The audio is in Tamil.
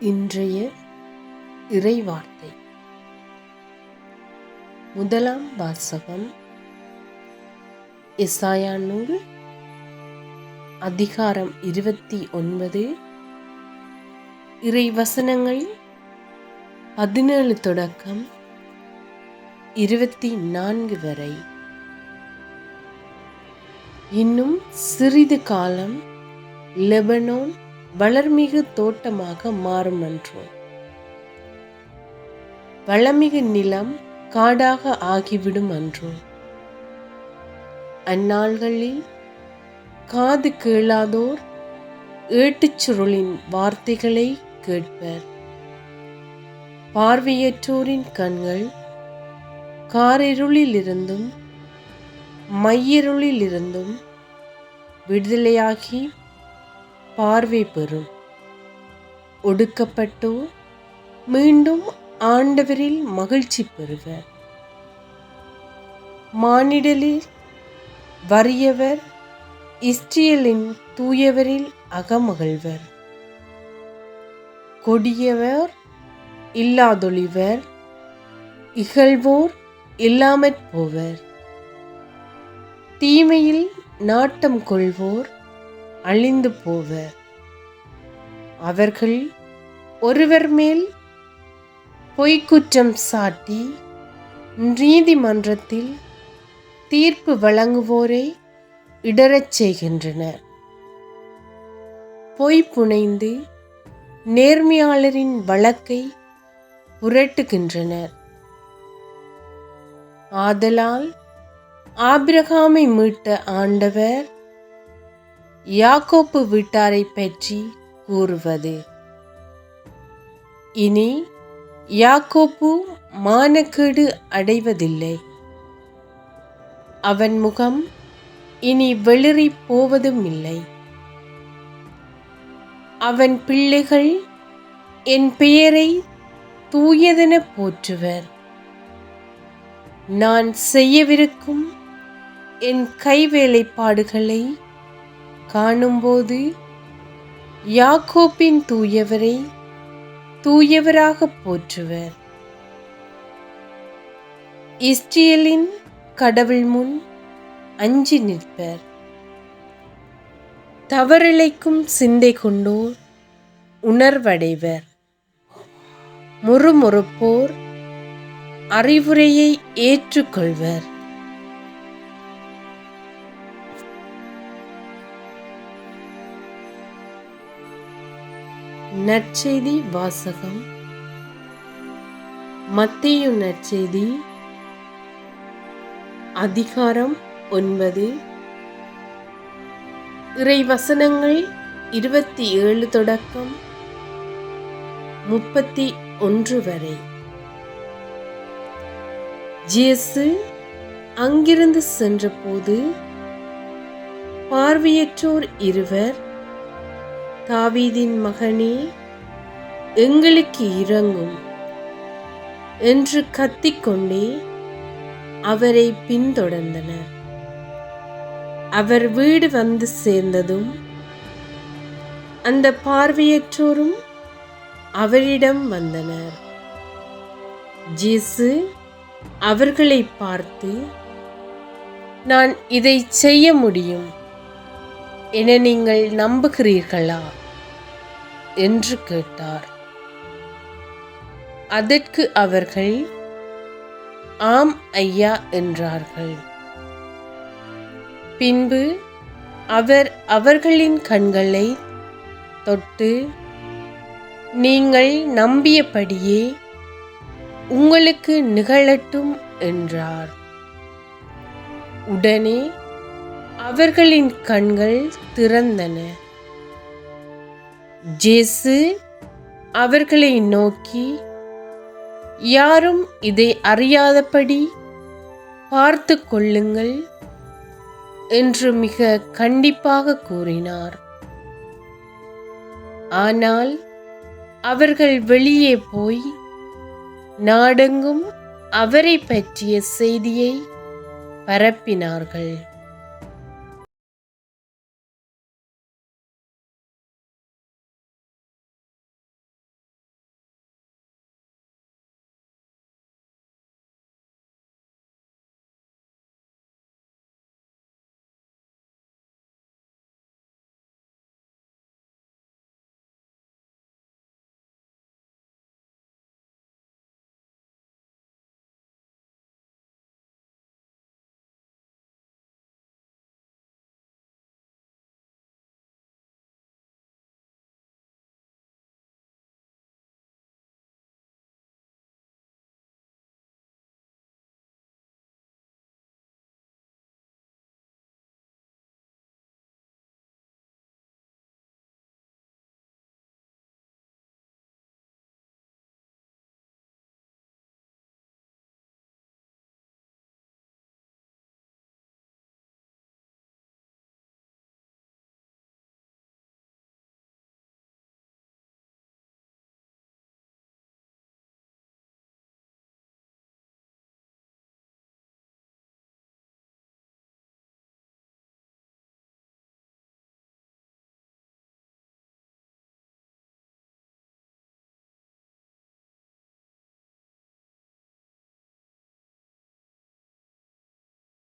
இன்றைய இறைவார்த்தை. முதலாம் வாசகம் எசாயா நூல் அதிகாரம் இருபத்தி ஒன்பது. இறைவசனங்கள் பதினேழு தொடக்கம் இருபத்தி நான்கு வரை. இன்னும் சிறிது காலம் லெபனோன் வளர்மிகு தோட்டமாக மாறும் என்றோம். வளமிகு நிலம் காடாக ஆகிவிடும் என்றோம். அந்நாள்களில் காது கேளாதோர் ஏட்டுச் சுருளின் வார்த்தைகளை கேட்பர். பார்வையற்றோரின் கண்கள் காரிருளிலிருந்தும் மையிருளிலிருந்தும் விடுதலையாகி பார்வை பெறும் ஒடுக்கப்பட்டோர் மீண்டும் ஆண்டவரில் மகிழ்ச்சி பெறுவர் மானிடலில் வறியவர் இஸ்ரேலின் தூயவரில் அகமகிழ்வர். கொடியவர் இல்லாதொழிவர் இகழ்வோர் இல்லாமற் போவர். தீமையில் நாட்டம் கொள்வோர் அழிந்து போவர் அவர்கள் ஒருவர் மேல் பொய்க்குற்றம் சாட்டி நீதிமன்றத்தில் தீர்ப்பு வழங்குவோரை இடரச் செய்கின்றனர். பொய் புனைந்து நேர்மையாளரின் வழக்கை புரட்டுகின்றனர். ஆதலால் ஆபிரகாமை மீட்ட ஆண்டவர் யாக்கோப்பு வீட்டாரை பற்றி கூறுவது. இனி யாக்கோப்பு மானக்கேடு அடைவதில்லை. அவன் முகம் இனி வெளிறி போவதும் இல்லை. அவன் பிள்ளைகள் என் பெயரை தூயதென போற்றுவர். நான் செய்யவிருக்கும் என் கைவேலைப்பாடுகளை காணும்போது யாக்கோப்பின் தூயவரை தூயவராக போற்றுவர். இஸ்ரேலின் கடவுள் முன் அஞ்சி நிற்பர். தவறிழைக்கும் சிந்தை கொண்டோர் உணர்வடைவர். முறுமுறுப்போர் அறிவுரையை ஏற்றுக்கொள்வர். நற்செய்தி வாசகம். மத்திய நற்செய்தி அதிகாரம் ஒன்பது. இறை வசனங்கள் இருபத்தி ஏழு தொடக்கம் முப்பத்தி ஒன்று வரை. ஜேசு அங்கிருந்து சென்றபோது பார்வையற்றோர் இருவர் தாவீதின் மகனே எங்களுக்கு இறங்கும் என்று கத்திக்கொண்டே அவரை பின்தொடர்ந்தனர். அவர் வீடு வந்து சேர்ந்ததும் அந்த பார்வையற்றோரும் அவரிடம் வந்தனர். ஜேசு அவர்களை பார்த்து நான் இதை செய்ய முடியும். என நீங்கள் நம்புகிறீர்களா? என்று கேட்டார். அதற்கு அவர்கள் ஆம் ஐயா என்றார்கள். பின்பு அவர் அவர்களின் கண்களை தொட்டு நீங்கள் நம்பியபடியே உங்களுக்கு நிகழட்டும் என்றார். உடனே அவர்களின் கண்கள் திறந்தன. ஜேசு அவர்களை நோக்கி யாரும் இதை அறியாதபடி பார்த்து கொள்ளுங்கள் என்று மிக கண்டிப்பாக கூறினார். ஆனால் அவர்கள் வெளியே போய் நாடெங்கும் அவரை பற்றிய செய்தியை பரப்பினார்கள்.